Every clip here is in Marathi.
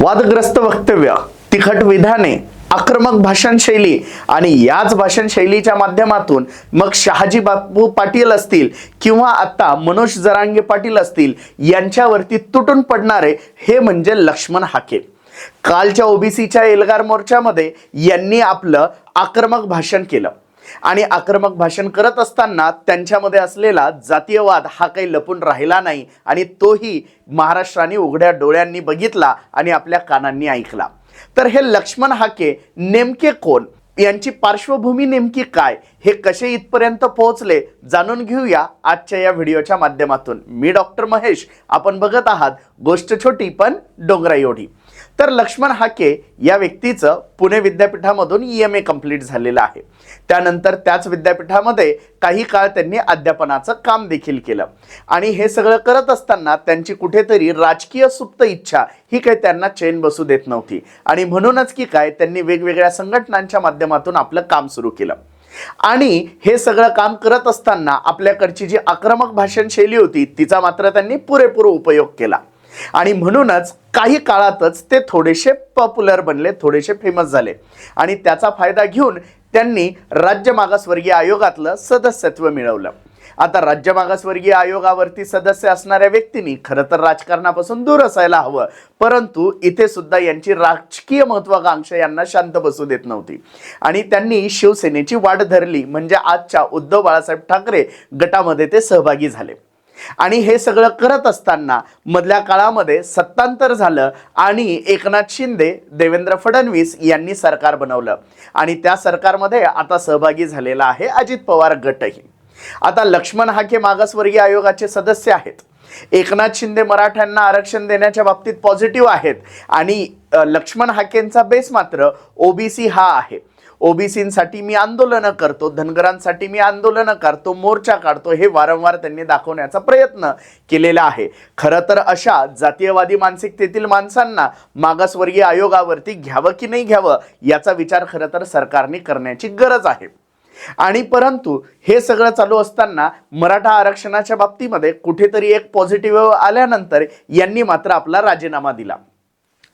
वादग्रस्त वक्तव्य तिखट विधाने आक्रमक भाषणशैली आणि याच भाषणशैलीच्या माध्यमातून मग शहाजी बापू पाटील असतील किंवा आता मनोज जरांगे पाटील असतील यांच्यावरती तुटून पडणारे हे म्हणजे लक्ष्मण हाके. कालच्या ओबीसीच्या एल्गार मोर्चामध्ये यांनी आपलं आक्रमक भाषण केलं. आणि आक्रमक भाषण करत असताना त्यांच्यामध्ये असलेला जातीयवाद हा काही लपून राहिला नाही आणि तोही महाराष्ट्राने उघड्या डोळ्यांनी बघितला आणि आपल्या कानांनी ऐकला. तर हे लक्ष्मण हाके नेमके कोण? यांची पार्श्वभूमी नेमकी काय? हे कसे इथपर्यंत पोहोचले? जाणून घेऊया आजच्या या व्हिडिओच्या माध्यमातून. मी डॉक्टर महेश. आपण बघत आहात गोष्ट छोटी पण डोंगरा एवढी तर लक्ष्मण हाके या व्यक्तीचं पुणे विद्यापीठामधून ई एम ए कंप्लीट झालेलं आहे. त्यानंतर त्याच विद्यापीठामध्ये काही काळ त्यांनी अध्यापनाचं काम देखील केलं. आणि हे सगळं करत असताना त्यांची कुठेतरी राजकीय सुप्त इच्छा ही काही त्यांना चैन बसू देत नव्हती. आणि म्हणूनच की काय त्यांनी वेगवेगळ्या संघटनांच्या माध्यमातून आपलं काम सुरू केलं. आणि हे सगळं काम करत असताना आपल्याकडची जी आक्रमक भाषण शैली होती तिचा मात्र त्यांनी पुरेपूर उपयोग केला. आणि म्हणूनच काही काळातच ते थोडेसे पॉप्युलर बनले थोडेसे फेमस झाले. आणि त्याचा फायदा घेऊन त्यांनी राज्य मागासवर्गीय आयोगातलं सदस्यत्व मिळवलं. आता राज्य मागासवर्गीय आयोगावरती सदस्य असणाऱ्या व्यक्तींनी खरं तर राजकारणापासून दूर असायला हवं. परंतु इथे सुद्धा यांची राजकीय महत्वाकांक्षा यांना शांत बसू देत नव्हती. आणि त्यांनी शिवसेनेची वाट धरली म्हणजे आजच्या उद्धव बाळासाहेब ठाकरे गटामध्ये ते सहभागी झाले. आणि हे सगळं करत असताना मधल्या काळामध्ये सत्तांतर झालं आणि एकनाथ शिंदे देवेंद्र फडणवीस यांनी सरकार बनवलं. आणि त्या सरकारमध्ये आता सहभागी झालेला आहे अजित पवार गटही. आता लक्ष्मण हाके मागासवर्गीय आयोगाचे सदस्य आहेत. एकनाथ शिंदे मराठ्यांना आरक्षण देण्याच्या बाबतीत पॉझिटिव्ह आहेत. आणि लक्ष्मण हाकेंचा बेस मात्र ओबीसी हा आहे. ओबीसींसाठी मी आंदोलनं करतो धनगरांसाठी मी आंदोलनं करतो मोर्चा काढतो हे वारंवार त्यांनी दाखवण्याचा प्रयत्न केलेला आहे. खरं तर अशा जातीयवादी मानसिकतेतील माणसांना मागासवर्गीय आयोगावरती घ्यावं की नाही घ्यावं याचा विचार खरं तर सरकारने करण्याची गरज आहे. आणि परंतु हे सगळं चालू असताना मराठा आरक्षणाच्या बाबतीमध्ये कुठेतरी एक पॉझिटिव्ह आल्यानंतर यांनी मात्र आपला राजीनामा दिला.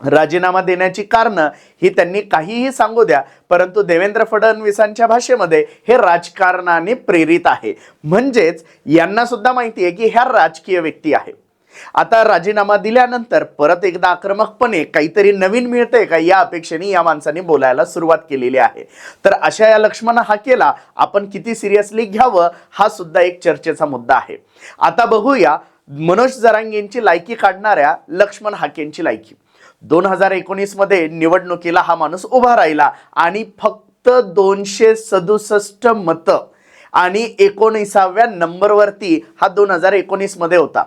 राजीनामा देण्याची कारणं ही त्यांनी काहीही सांगू द्या परंतु देवेंद्र फडणवीसांच्या भाषेमध्ये हे राजकारणाने प्रेरित आहे. म्हणजेच यांना सुद्धा माहिती आहे की ह्या राजकीय व्यक्ती आहे. आता राजीनामा दिल्यानंतर परत एकदा आक्रमकपणे काहीतरी नवीन मिळतंय का या अपेक्षेने या माणसाने बोलायला सुरुवात केलेली आहे. तर अशा या लक्ष्मण हाकेला आपण किती सिरियसली घ्यावं हा सुद्धा एक चर्चेचा मुद्दा आहे. आता बघूया मनोज जरांगेंची लायकी काढणाऱ्या लक्ष्मण हाकेंची लायकी. दोन हजार एकोणीसमध्ये निवडणुकीला हा माणूस उभा राहिला आणि फक्त दोनशे सदुसष्ट मतं आणि एकोणीसाव्या नंबरवरती हा दोन हजार एकोणीसमध्ये होता.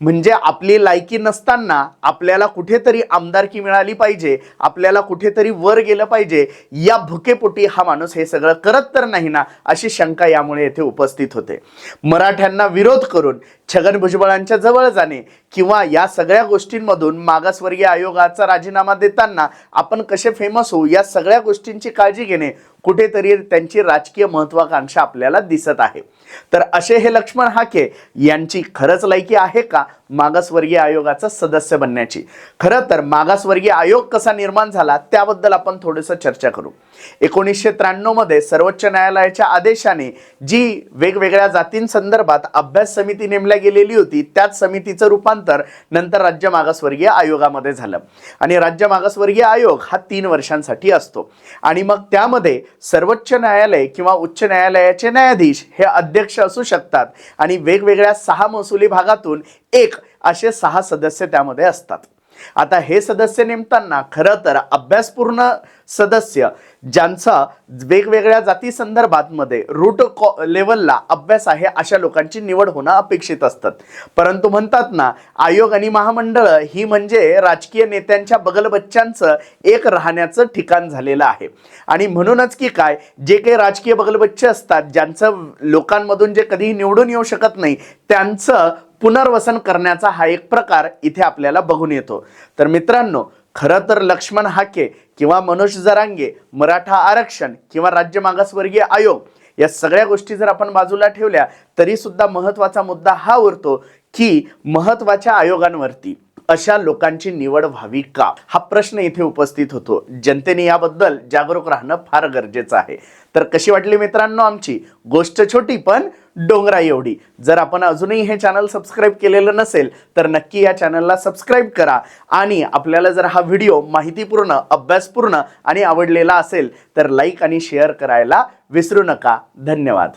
म्हणजे आपली लायकी नसताना आपल्याला कुठेतरी आमदारकी मिळाली पाहिजे आपल्याला कुठेतरी वर गेलं पाहिजे या भुकेपोटी हा माणूस हे सगळं करत तर नाही ना अशी शंका यामुळे येथे उपस्थित होते. मराठ्यांना विरोध करून छगन भुजबळांच्या जवळ जाणे किंवा या सगळ्या गोष्टींमधून मागासवर्गीय आयोगाचा राजीनामा देताना आपण कसे फेमस होऊ या सगळ्या गोष्टींची काळजी घेणे कुठेतरी त्यांची राजकीय महत्वाकांक्षा आपल्याला दिसत आहे. तर असे हे लक्ष्मण हाके यांची खरंच लायकी आहे का? मागासवर्गीय आयोगाचा सदस्य बनण्याची. खरं तर मागासवर्गीय आयोग कसा निर्माण झाला त्याबद्दल आपण थोडंसं चर्चा करू. एकोणीसशे त्र्याण्णवमध्ये सर्वोच्च न्यायालयाच्या आदेशाने जी वेगवेगळ्या जातींसंदर्भात अभ्यास समिती नेमल्या गेलेली होती त्याच समितीचं रूपांतर नंतर राज्य मागासवर्गीय आयोगामध्ये झालं. आणि राज्य मागासवर्गीय आयोग हा तीन वर्षांसाठी असतो. आणि मग त्यामध्ये सर्वोच्च न्यायालय किंवा उच्च न्यायालयाचे न्यायाधीश हे अध्यक्ष असू शकतात आणि वेगवेगळ्या सहा महसुली भागातून एक असे सहा सदस्य त्यामध्ये असतात. आता हे सदस्य नेमताना खरं तर अभ्यासपूर्ण सदस्य ज्यांचा वेगवेगळ्या जाती संदर्भातमध्ये रूट कॉ लेवलला अभ्यास आहे अशा लोकांची निवड होणं अपेक्षित असतात परंतु म्हणतात ना आयोग आणि महामंडळ ही म्हणजे राजकीय नेत्यांच्या बगलबच्च्यांचं एक राहण्याचं ठिकाण झालेलं आहे. आणि म्हणूनच की काय जे काही राजकीय बगलबच्चे असतात ज्यांचं लोकांमधून जे कधीही निवडून येऊ शकत नाही त्यांचं पुनर्वसन करण्याचा हा एक प्रकार इथे आपल्याला बघून येतो. तर मित्रांनो खरं तर लक्ष्मण हाके किंवा मनोज जरांगे मराठा आरक्षण किंवा राज्य मागासवर्गीय आयोग या सगळ्या गोष्टी जर आपण बाजूला ठेवल्या तरी सुद्धा मुद्दा हा उरतो की महत्त्वाच्या आयोगांवरती. अशा लोकांची निवड व्हावी का? हा प्रश्न इथे उपस्थित होतो. जनतेने याबद्दल जागरूक राहणं फार गरजेचं आहे. तर कशी वाटली मित्रांनो आमची? गोष्ट छोटी पण डोंगरा एवढी. जर आपण अजूनही हे चॅनल सबस्क्राईब केलेलं नसेल तर नक्की या चॅनलला सबस्क्राईब करा. आणि आपल्याला जर हा व्हिडिओ माहितीपूर्ण अभ्यासपूर्ण आणि आवडलेला असेल तर लाईक आणि शेअर करायला विसरू नका. धन्यवाद.